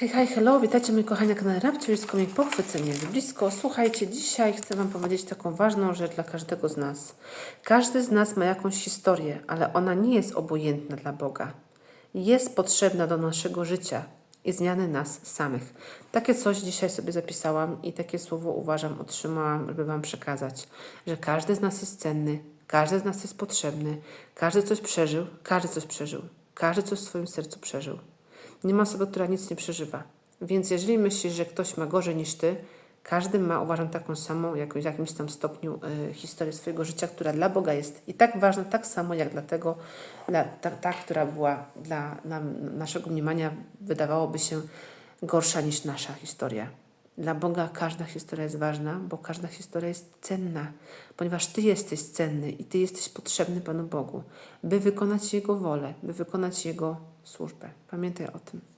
Hej, hej, hello, witajcie moi kochani na kanale Rabci, jest komik pochwycenie z blisko. Słuchajcie, dzisiaj chcę Wam powiedzieć taką ważną rzecz dla każdego z nas. Każdy z nas ma jakąś historię, ale ona nie jest obojętna dla Boga. Jest potrzebna do naszego życia i zmiany nas samych. Takie coś dzisiaj sobie zapisałam i takie słowo uważam, otrzymałam, żeby Wam przekazać, że każdy z nas jest cenny, każdy z nas jest potrzebny, każdy coś przeżył, każdy coś przeżył, każdy coś w swoim sercu przeżył. Nie ma osoby, która nic nie przeżywa. Więc jeżeli myślisz, że ktoś ma gorzej niż ty, każdy ma, uważam, taką samą, w jakimś tam stopniu y, historię swojego życia, która dla Boga jest i tak ważna, tak samo jak dla tego, dla, ta, ta, która była dla naszego mniemania, wydawałoby się gorsza niż nasza historia. Dla Boga każda historia jest ważna, bo każda historia jest cenna, ponieważ Ty jesteś cenny i Ty jesteś potrzebny Panu Bogu, by wykonać Jego wolę, by wykonać Jego służbę. Pamiętaj o tym.